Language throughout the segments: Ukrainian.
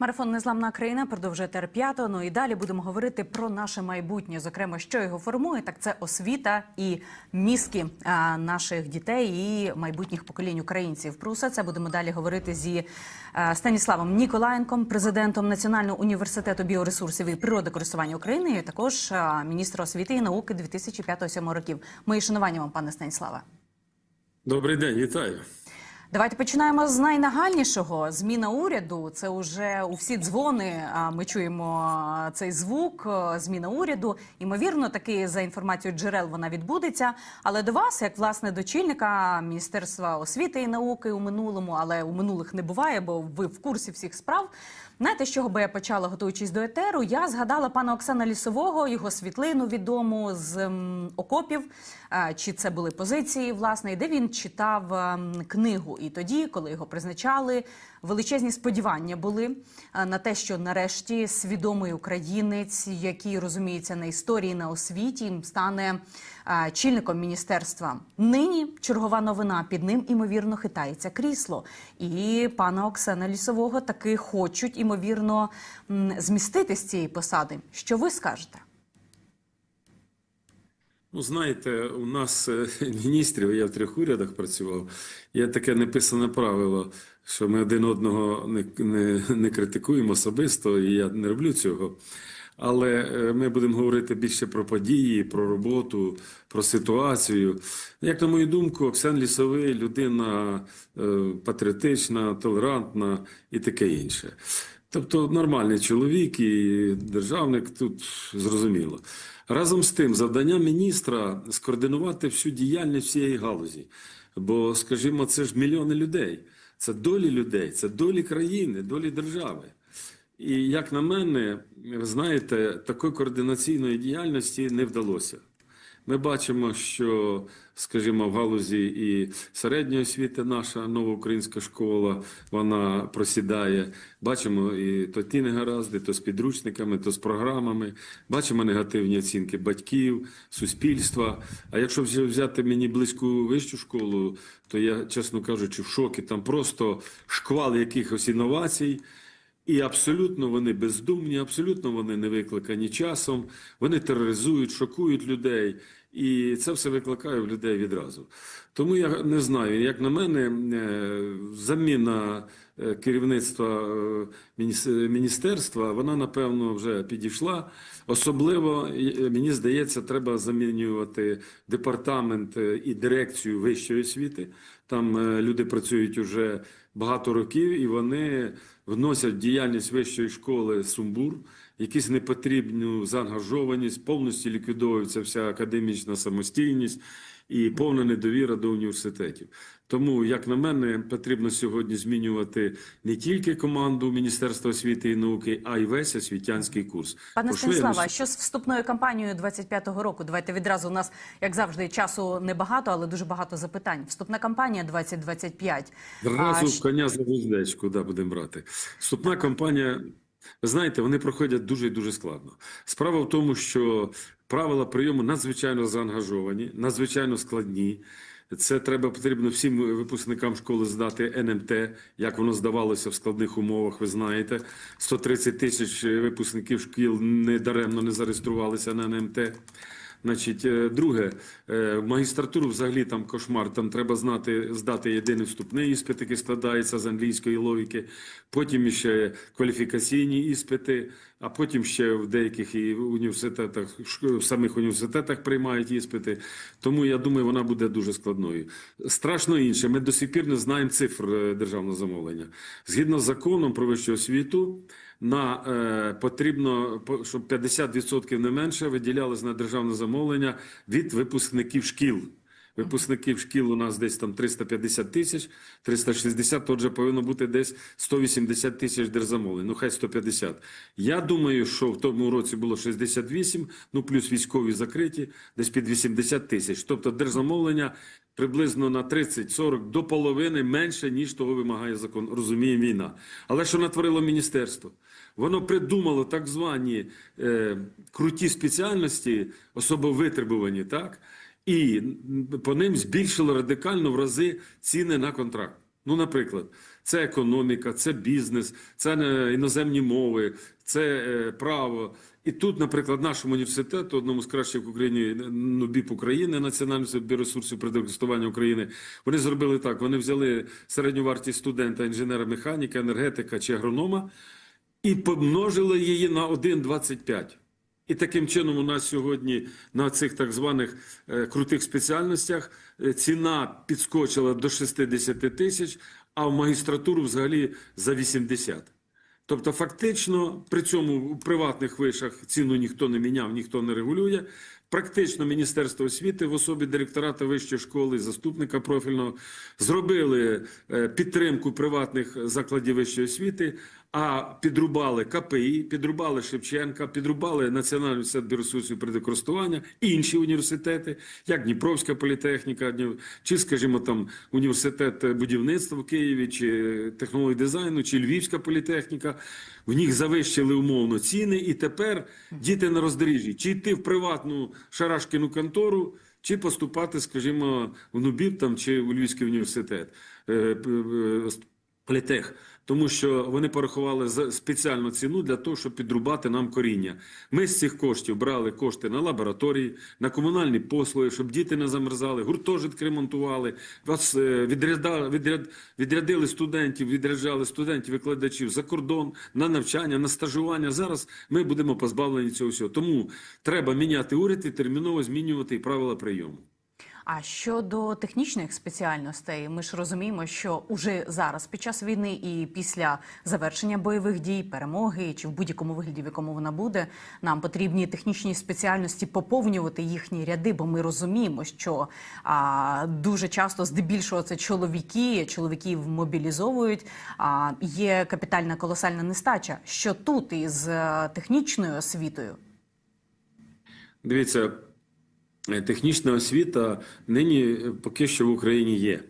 Марафон Незламна країна продовжує ТР-5. Ну і далі будемо говорити про наше майбутнє. Зокрема, що його формує, так це освіта і мізки наших дітей і майбутніх поколінь українців. Про все це будемо далі говорити зі Станіславом Ніколаєнком, президентом Національного університету біоресурсів і природокористування України, і також міністра освіти і науки 2005-2007 років. Мої шанування вам, пане Станіславе. Добрий день, вітаю. Давайте починаємо з найнагальнішого. Зміна уряду. Це вже у всі дзвони. Ми чуємо цей звук. Зміна уряду. Імовірно, таки за інформацією джерел вона відбудеться. Але до вас, як власне дочільника Міністерства освіти і науки у минулому, але у минулих не буває, бо ви в курсі всіх справ. Знаєте, з чого би я почала, готуючись до етеру? Я згадала пана Оксана Лісового, його світлину відому з ем, окопів. Е, Чи це були позиції, власне, де він читав ем, книгу. І тоді, коли його призначали, величезні сподівання були е, на те, що нарешті свідомий українець, який розуміється на історії, на освіті, стане е, чільником міністерства. Нині чергова новина під ним імовірно хитається крісло. І пана Оксана Лісового таки хочуть імовірно змістити з цієї посади. Що ви скажете? Ну, знаєте, у нас е, міністрів, я в трьох урядах працював, є таке неписане правило, що ми один одного не, не, не критикуємо особисто, і я не роблю цього. Але е, ми будемо говорити більше про події, про роботу, про ситуацію. Як на мою думку, Оксан Лісовий людина е, патріотична, толерантна і таке інше. Тобто нормальний чоловік і державник тут зрозуміло. Разом з тим, завдання міністра скоординувати всю діяльність всієї галузі. Бо, скажімо, це ж мільйони людей, це долі людей, це долі країни, долі держави. І як на мене, знаєте, такої координаційної діяльності не вдалося. Ми бачимо, що, скажімо, в галузі і середньої освіти наша нова українська школа вона просідає. Бачимо і то ті негаразди, то з підручниками, то з програмами. Бачимо негативні оцінки батьків, суспільства. А якщо взяти мені близьку вищу школу, то я, чесно кажучи, в шокі. Там просто шквал якихось інновацій. І абсолютно вони бездумні, абсолютно вони не викликані часом. Вони тероризують, шокують людей, і це все викликає в людей відразу. Тому я не знаю, як на мене, е, заміна е, керівництва е, міністерства, вона напевно вже підійшла. Особливо мені здається, треба замінювати департамент і дирекцію вищої освіти. Там е, люди працюють уже багато років, і вони вносять діяльність вищої школи сумбур, якісь непотрібну заангажованість, повністю ліквідовується вся академічна самостійність і повна недовіра до університетів. Тому, як на мене, потрібно сьогодні змінювати не тільки команду Міністерства освіти і науки, а й весь освітянський курс. Пане Про що я з вступною кампанією 25-го року? Давайте відразу у нас, як завжди, часу небагато, але дуже багато запитань. Вступна кампанія 2025. Зразу А, коня за вуздечку, да, будемо брати. Вступна кампанія, знаєте, вони проходять дуже і дуже складно. Справа в тому, що правила прийому надзвичайно заангажовані, надзвичайно складні. Це треба потрібно всім випускникам школи здати НМТ, як воно здавалося в складних умовах. Ви знаєте, 130 тисяч випускників шкіл недаремно не зареєструвалися на НМТ. Значить, е, друге, е, магістратуру взагалі там кошмар. Там треба знати, здати єдиний вступний іспит, який складається з англійської логіки, потім ще кваліфікаційні іспити, а потім ще в деяких і університетах, в самих університетах приймають іспити. Тому я думаю, вона буде дуже складною. Страшно інше. Ми до сих пір не знаємо цифр е, державного замовлення. Згідно з законом про вищу освіту, на е, потрібно по- щоб 50% не менше виділялось на державне замовлення від випускників шкіл. Випускників шкіл у нас десь там 350 тисяч, 360, то вже повинно бути десь 180 тисяч держзамовлень, ну хай 150. Я думаю, що в тому році було 68, ну плюс військові закриті, десь під 80 тисяч. Тобто держзамовлення приблизно на 30-40 до половини менше, ніж того вимагає закон. Розуміє війна. Але що натворило міністерство? Воно придумало так звані е, круті спеціальності, особо витребувані, так? І по ним збільшило радикально в рази ціни на контракт. Ну, наприклад, це економіка, це бізнес, це е, іноземні мови, це е, право. І тут, наприклад, нашому університету, одному з кращих в Україні НУБІП України, Національний біоресурсів природокористування України, вони зробили так: вони взяли середню вартість студента, інженера механіка, енергетика чи агронома і помножили її на 1,25. І таким чином у нас сьогодні на цих так званих е, крутих спеціальностях е, ціна підскочила до 60 тисяч, а в магістратуру взагалі за 80. Тобто, фактично, при цьому в приватних вишах ціну ніхто не міняв, ніхто не регулює. Практично Міністерство освіти в особі директората вищої школи, заступника профільного зробили е, підтримку приватних закладів вищої освіти, а підрубали КПІ, підрубали Шевченка, підрубали Національний університет біоресурсів природокористування, інші університети, як Дніпровська політехніка, чи, скажімо, там університет будівництва в Києві, чи технологій дизайну, чи Львівська політехніка. В них завищили умовно ціни, і тепер діти на роздоріжжі, чи йти в приватну шарашкіну контору. Чи поступати, скажімо, в НУБІП там чи у Львівський університет е, п- е, політех, тому що вони порахували спеціальну ціну для того, щоб підрубати нам коріння. Ми з цих коштів брали кошти на лабораторії, на комунальні послуги, щоб діти не замерзали, гуртожитки ремонтували, е, відряд, відрядили студентів, відряджали студентів, викладачів за кордон на навчання, на стажування. Зараз ми будемо позбавлені цього всього. Тому треба міняти уряд і терміново змінювати і правила прийому. А щодо технічних спеціальностей, ми ж розуміємо, що уже зараз, під час війни і після завершення бойових дій, перемоги чи в будь-якому вигляді, в якому вона буде, нам потрібні технічні спеціальності поповнювати їхні ряди, бо ми розуміємо, що а, дуже часто, здебільшого, це чоловіки, чоловіків мобілізовують. А є капітальна колосальна нестача. Що тут із е, технічною освітою? Дивіться, технічна освіта нині е, поки що в Україні є.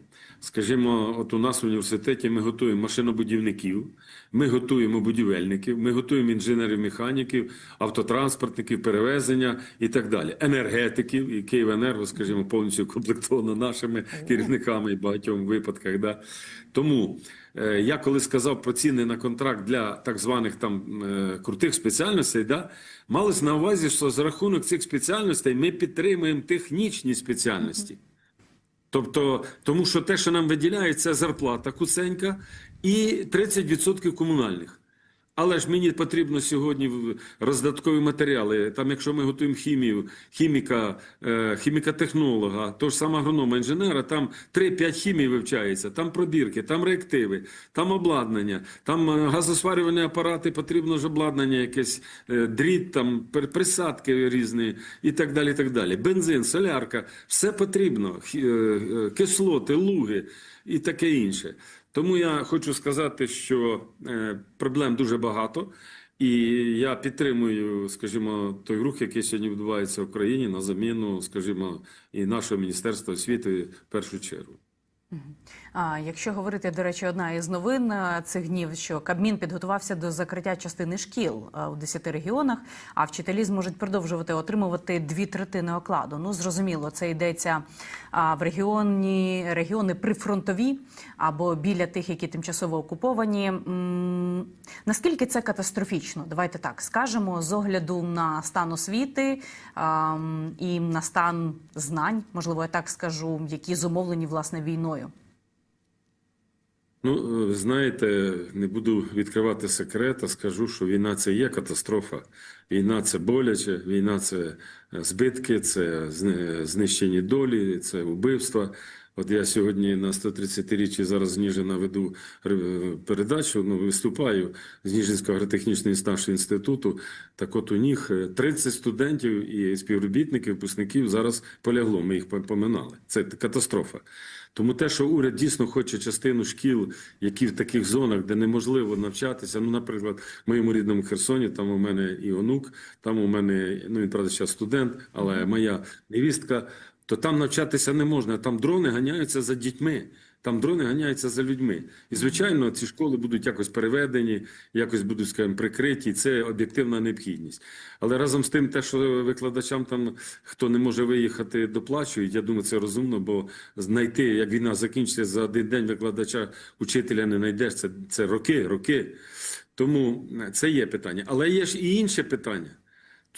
Скажімо, от у нас в університеті ми готуємо машинобудівників, ми готуємо будівельників, ми готуємо інженерів-механіків, автотранспортників, перевезення і так далі. Енергетиків, і Київенерго, скажімо, повністю укомплектовано нашими керівниками і в багатьох випадках. Да? Тому е, я коли сказав про ціни на контракт для так званих там е, крутих спеціальностей, да, малось на увазі, що за рахунок цих спеціальностей ми підтримуємо технічні спеціальності. Тобто, тому що те, що нам виділяється, зарплата куценька і 30% комунальних. Але ж мені потрібно сьогодні роздаткові матеріали. Там, якщо ми готуємо хімію, хіміка, е, хіміка-технолога, то ж саме агронома інженера, там 3-5 хімій вивчається, там пробірки, там реактиви, там обладнання, там е, газосварювальні апарати, потрібно ж обладнання, якесь е, дріт, там присадки різні і так далі. і так далі. Бензин, солярка, все потрібно, кислоти, луги і таке інше. Тому я хочу сказати, що е, проблем дуже багато, і я підтримую, скажімо, той рух, який сьогодні відбувається в Україні на заміну, скажімо, і нашого міністерства освіти в першу чергу. А якщо говорити, до речі, одна із новин цих днів, що Кабмін підготувався до закриття частини шкіл у 10 регіонах, а вчителі зможуть продовжувати отримувати дві третини окладу. Ну зрозуміло, це йдеться в регіоні регіони прифронтові або біля тих, які тимчасово окуповані. Наскільки це катастрофічно? Давайте так скажемо з огляду на стан освіти і на стан знань, можливо, я так скажу, які зумовлені власне війною. Ну, е, знаєте, не буду відкривати секрет, а скажу, що війна це є катастрофа. Війна це боляче, війна це е, збитки, це знищені долі, це вбивства. От я сьогодні на 130-річчі зараз з Ніжина веду е, передачу, ну, виступаю з Ніжинського агротехнічного нашого інституту. Так от у них е, 30 студентів і співробітників, випускників зараз полягло. Ми їх поминали. Це катастрофа. Тому те, що уряд дійсно хоче частину шкіл, які в таких зонах, де неможливо навчатися. Ну, наприклад, в моєму рідному Херсоні, там у мене і онук, там у мене, ну він правда, зараз студент, але моя невістка, то там навчатися не можна. Там дрони ганяються за дітьми. Там дрони ганяються за людьми. І, звичайно, ці школи будуть якось переведені, якось будуть, скажімо, прикриті. Це об'єктивна необхідність. Але разом з тим, те, що викладачам там, хто не може виїхати, доплачують, я думаю, це розумно, бо знайти, як війна закінчиться за один день викладача, учителя не знайдеш. Це, це роки, роки. Тому це є питання. Але є ж і інше питання.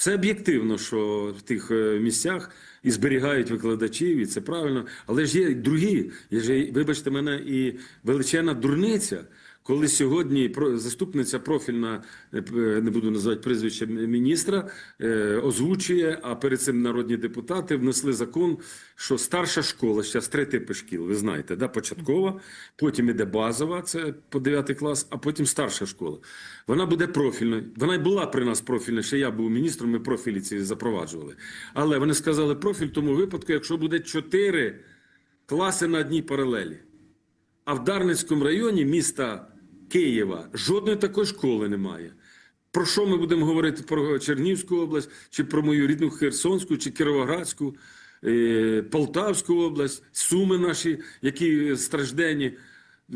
Це об'єктивно, що в тих е, місцях і зберігають викладачів, і це правильно. Але ж є другі. Є ж, вибачте мене, і величезна дурниця. Коли сьогодні заступниця профільна, е, е, не буду називати прізвище міністра, е, озвучує, а перед цим народні депутати внесли закон, що старша школа, зараз три типи шкіл, ви знаєте, да? початкова, потім іде базова, це по 9 клас, а потім старша школа. Вона буде профільною. Вона й була при нас профільна, ще я був міністром, ми профілі ці запроваджували. Але вони сказали профіль тому випадку, якщо буде чотири класи на одній паралелі. А в Дарницькому районі міста Києва жодної такої школи немає. Про що ми будемо говорити про Чернівську область, чи про мою рідну Херсонську, чи Кіровоградську, е, Полтавську область, Суми наші, які стражденні.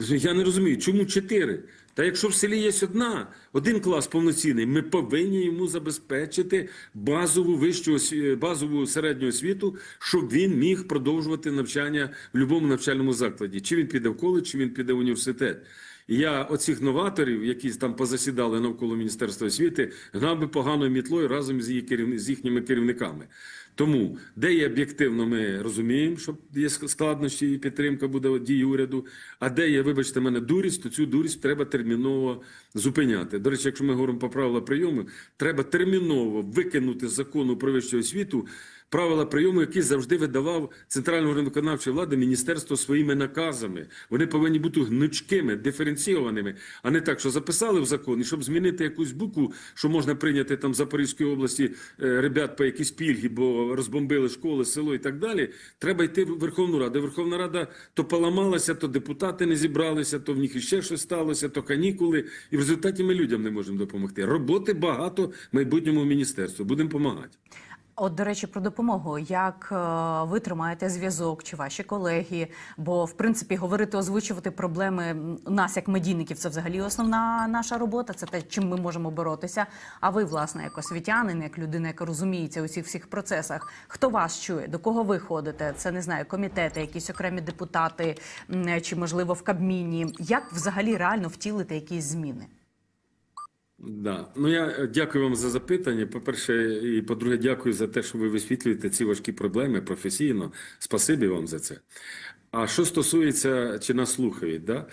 Я не розумію, чому чотири? Та якщо в селі є одна, один клас повноцінний, ми повинні йому забезпечити базову вищу базову середню освіту, щоб він міг продовжувати навчання в будь-якому навчальному закладі. Чи він піде в коледж, чи він піде в університет. Я оцих новаторів, які там позасідали навколо Міністерства освіти, гнав би поганою мітлою разом з, її керів... з їхніми керівниками. Тому, де є об'єктивно, ми розуміємо, що є складнощі і підтримка буде дії уряду. А де є, вибачте мене, дурість, то цю дурість треба терміново зупиняти. До речі, якщо ми говоримо про правила прийому, треба терміново викинути з закону про вищу освіту правила прийому, які завжди видавав центральний орган виконавчої влади міністерство своїми наказами. Вони повинні бути гнучкими, диференційованими, а не так, що записали в закон, і щоб змінити якусь букву, що можна прийняти там в Запорізькій області е, ребят по якісь пільги, бо розбомбили школи, село і так далі. Треба йти в Верховну Раду. Верховна Рада то поламалася, то депутати не зібралися, то в них іще щось сталося, то канікули. І в результаті ми людям не можемо допомогти. Роботи багато майбутньому міністерству. Будемо допомагати. От, до речі, про допомогу. Як е, ви тримаєте зв'язок чи ваші колеги? Бо, в принципі, говорити, озвучувати проблеми нас, як медійників, це взагалі основна наша робота. Це те, чим ми можемо боротися. А ви, власне, як освітянин, як людина, яка розуміється у всіх всіх процесах, хто вас чує, до кого ви ходите? Це не знаю, комітети, якісь окремі депутати, чи можливо в Кабміні. Як взагалі реально втілити якісь зміни? Да. Ну я е, дякую вам за запитання. По-перше, і по-друге, дякую за те, що ви висвітлюєте ці важкі проблеми професійно. Спасибі вам за це. А що стосується, чи нас слухають, да?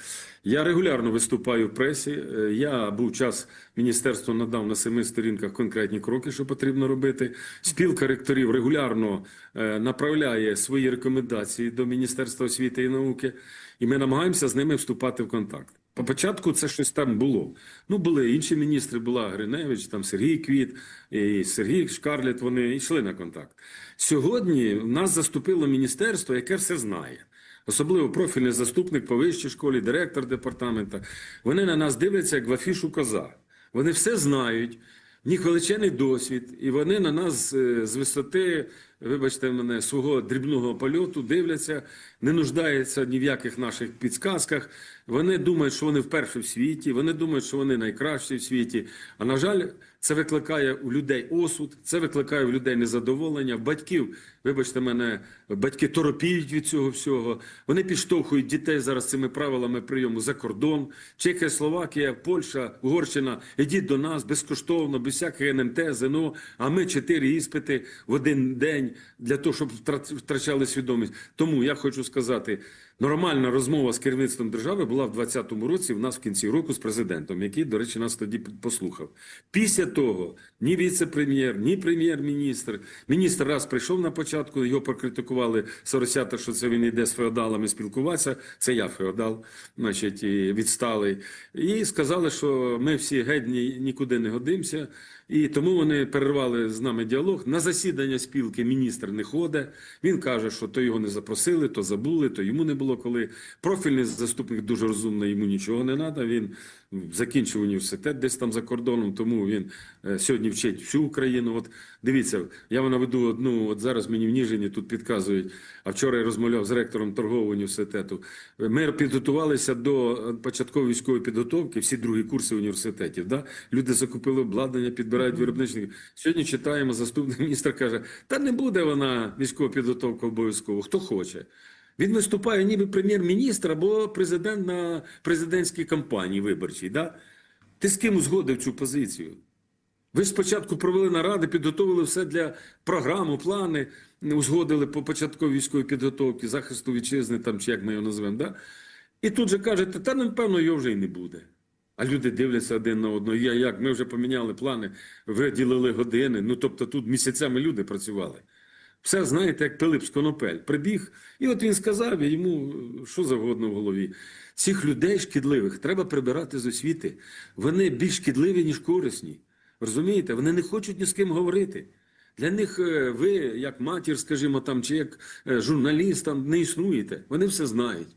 я регулярно виступаю в пресі. Е, Я був час міністерство надав на семи сторінках конкретні кроки, що потрібно робити. Спілка ректорів регулярно е, направляє свої рекомендації до Міністерства освіти і науки, і ми намагаємося з ними вступати в контакт. По початку це щось там було. Ну, були інші міністри, була Гриневич, там Сергій Квіт, і Сергій Шкарлет, вони йшли на контакт. Сьогодні в нас заступило міністерство, яке все знає. Особливо профільний заступник по вищій школі, директор департамента. Вони на нас дивляться, як в афішу коза. Вони все знають, них величезний досвід, і вони на нас е, з висоти, вибачте мене, свого дрібного польоту дивляться, не нуждаються ні в яких наших підсказках. Вони думають, що вони вперше в світі, вони думають, що вони найкращі в світі. А на жаль, це викликає у людей осуд, це викликає у людей незадоволення, в батьків. Вибачте мене, батьки торопіють від цього всього. Вони підштовхують дітей зараз цими правилами прийому за кордон. Чехія, Словакія, Польща, Угорщина. Ідіть до нас безкоштовно, без всяких НМТ, ЗНО. А ми чотири іспити в один день для того, щоб втрачали свідомість. Тому я хочу сказати. Нормальна розмова з керівництвом держави була в 2020 році. В нас в кінці року з президентом, який, до речі, нас тоді послухав. Після того ні віце-прем'єр, ні прем'єр-міністр. Міністр раз прийшов на початку, його покритикували соросята, що це він йде з феодалами спілкуватися. Це я феодал, значить, і відсталий. І сказали, що ми всі геть нікуди не годимося. І тому вони перервали з нами діалог. На засідання спілки міністр не ходить. Він каже, що то його не запросили, то забули, то йому не було коли профільний заступник дуже розумний, йому нічого не треба. Він закінчив університет десь там за кордоном, тому він е, сьогодні вчить всю Україну. От дивіться, я вам наведу одну. От зараз мені в Ніжині тут підказують. А вчора я розмовляв з ректором торгового університету. Ми підготувалися до початкової військової підготовки, всі другі курси університетів. Да? Люди закупили обладнання, підбирають виробничників. Сьогодні читаємо, заступник міністра каже: та не буде вона військова підготовка обов'язково. Хто хоче. Він виступає ніби прем'єр-міністр або президент на президентській кампанії виборчій. Да? Ти з ким узгодив цю позицію? Ви спочатку провели наради, підготовили все для програми, плани, узгодили по початковій військовій підготовці, захисту вітчизни, там, чи як ми його називаємо. Да? І тут же кажете, та напевно його вже й не буде. А люди дивляться один на одного. Я як? Ми вже поміняли плани, виділили години. Ну тобто тут місяцями люди працювали. Все знаєте, як Пилип з Конопель. Прибіг, і от він сказав, і йому що завгодно в голові. Цих людей шкідливих треба прибирати з освіти. Вони більш шкідливі, ніж корисні. Розумієте? Вони не хочуть ні з ким говорити. Для них е, ви, як матір, скажімо, там, чи як е, журналіст, там, не існуєте. Вони все знають.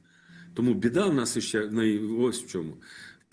Тому біда в нас ще ось в чому.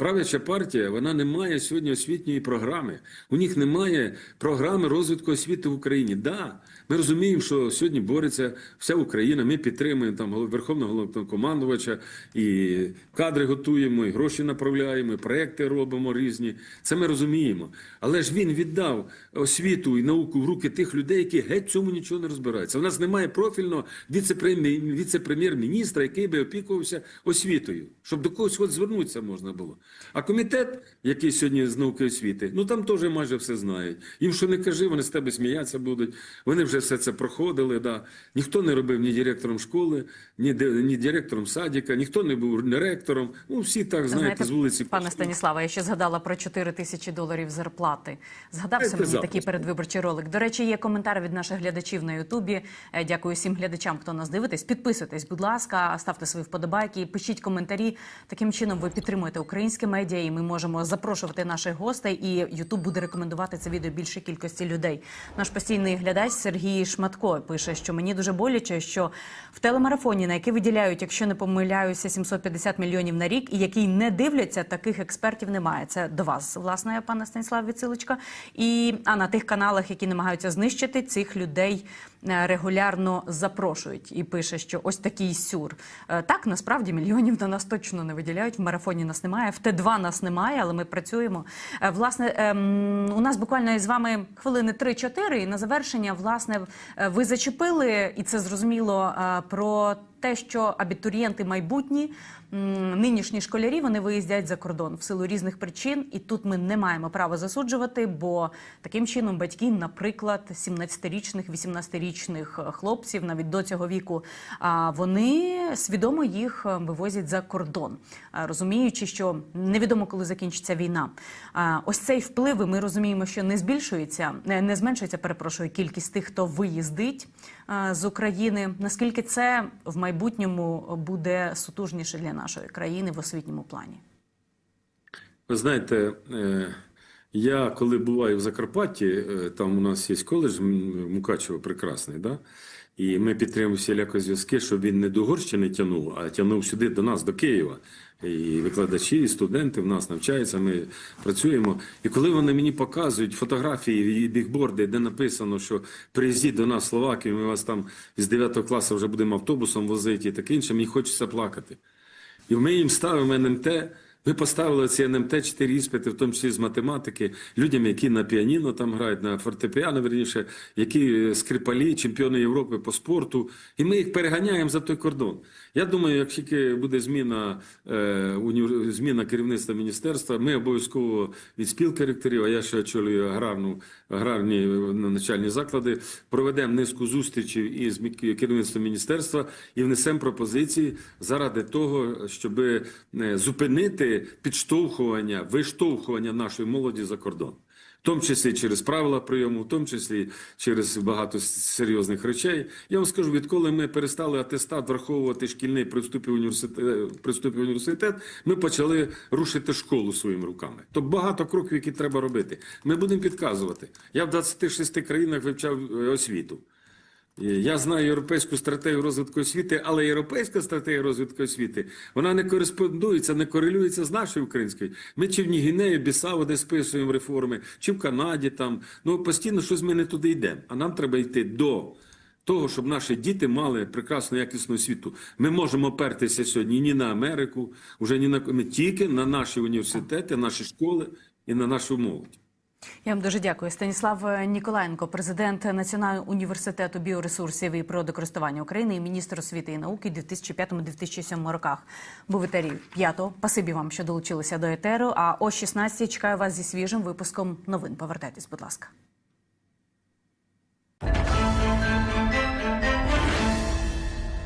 Правляча партія вона не має сьогодні освітньої програми. У них немає програми розвитку освіти в Україні. Да, ми розуміємо, що сьогодні бореться вся Україна. Ми підтримуємо там верховного головнокомандувача і кадри готуємо, і гроші направляємо, і проекти робимо різні. Це ми розуміємо. Але ж він віддав освіту і науку в руки тих людей, які геть цьому нічого не розбираються. У нас немає профільного віце-прем'єр- віце-прем'єр-міністра, який би опікувався освітою, щоб до когось хоч звернутися можна було. А комітет, який сьогодні з науки освіти, ну там теж майже все знають. Їм що не кажи, вони з тебе сміятися будуть. Вони вже все це проходили. Да. Ніхто не робив ні директором школи, ні, ні директором садика, ніхто не був не ректором. Ну всі так знаєте, з вулиці. пане пішли. Станіславе, я ще згадала про 4 тисячі доларів зарплати. Згадався мені запуск. такий передвиборчий ролик. До речі, є коментар від наших глядачів на Ютубі. Е, Дякую всім глядачам, хто нас дивитесь. Підписуйтесь, будь ласка, ставте свої вподобайки, пишіть коментарі. Таким чином ви підтримуєте українське медіа, і ми можемо запрошувати наших гостей. І Ютуб буде рекомендувати це відео більшій кількості людей. Наш постійний глядач Сергій Шматко пише, що мені дуже боляче, що в телемарафоні, на який виділяють, якщо не помиляюся, 750 мільйонів на рік, і який не дивляться, таких експертів немає. Це до вас, власне, пане Станіслав Відсилочка. І а на тих каналах, які намагаються знищити цих людей. Е, Регулярно запрошують і пише, що ось такий сюр. Е, Так, насправді мільйонів на нас точно не виділяють. В марафоні нас немає, в Т2 нас немає, але ми працюємо. Е, Власне, ем, у нас буквально із вами хвилини 3-4, і на завершення, власне, ви зачепили, і це зрозуміло про те, що абітурієнти майбутні, нинішні школярі, вони виїздять за кордон в силу різних причин, і тут ми не маємо права засуджувати, бо таким чином батьки, наприклад, 17-річних, 18-річних хлопців, навіть до цього віку, вони свідомо їх е, вивозять за кордон, розуміючи, що невідомо, коли закінчиться війна. Ось цей вплив, ми розуміємо, що не збільшується, не зменшується, перепрошую, кількість тих, хто виїздить з України. Наскільки це в майбутньому буде сутужніше для нашої країни в освітньому плані? Ви знаєте, е, я коли буваю в Закарпатті, е, там у нас є коледж Мукачево прекрасний, да? І ми підтримуємо всіляко зв'язки, щоб він не до Угорщини тягнув, а тягнув сюди до нас, до Києва. І викладачі, і студенти в нас навчаються, ми працюємо. І коли вони мені показують фотографії і бігборди, де написано, що приїздіть до нас в Словакію, ми вас там з 9 класу вже будемо автобусом возити і таке інше, мені хочеться плакати. І ми їм ставимо НМТ. Ми поставили ці НМТ 4 іспити, в тому числі з математики, людям, які на піаніно там грають, на фортепіано, верніше, які е, скрипалі, чемпіони Європи по спорту. І ми їх переганяємо за той кордон. Я думаю, як тільки буде зміна, е, зміна керівництва міністерства, ми обов'язково від спілки ректорів, а я ще очолюю аграрну, аграрні е, начальні заклади, проведемо низку зустрічей із керівництвом міністерства і внесемо пропозиції заради того, щоб е, підштовхування, виштовхування нашої молоді за кордон. В тому числі через правила прийому, в тому числі через багато серйозних речей. Я вам скажу, відколи ми перестали атестат враховувати шкільний при вступі в університет, при вступі в університет, ми почали рушити школу своїми руками. Тобто багато кроків, які треба робити. Ми будемо підказувати. Я в 26 країнах вивчав е, освіту. І Я знаю європейську стратегію розвитку освіти, але європейська стратегія розвитку освіти вона не кореспондується, не корелюється з нашою українською. Ми чи в Нігінеї, Бісаво десь списуємо реформи, чи в Канаді там. Ну постійно щось ми не туди йдемо. А нам треба йти до того, щоб наші діти мали прекрасну якісну освіту. Ми можемо опертися сьогодні ні на Америку, вже ні на ми тільки на наші університети, наші школи і на нашу молодь. Я вам дуже дякую. Станіслав Ніколаєнко, президент Національного університету біоресурсів і природокористування України і міністр освіти і науки у 2005-2007 роках. Був етері п'ятого. Пасибі вам, що долучилися до етеру. А о 16 чекаю вас зі свіжим випуском новин. Повертайтесь, будь ласка.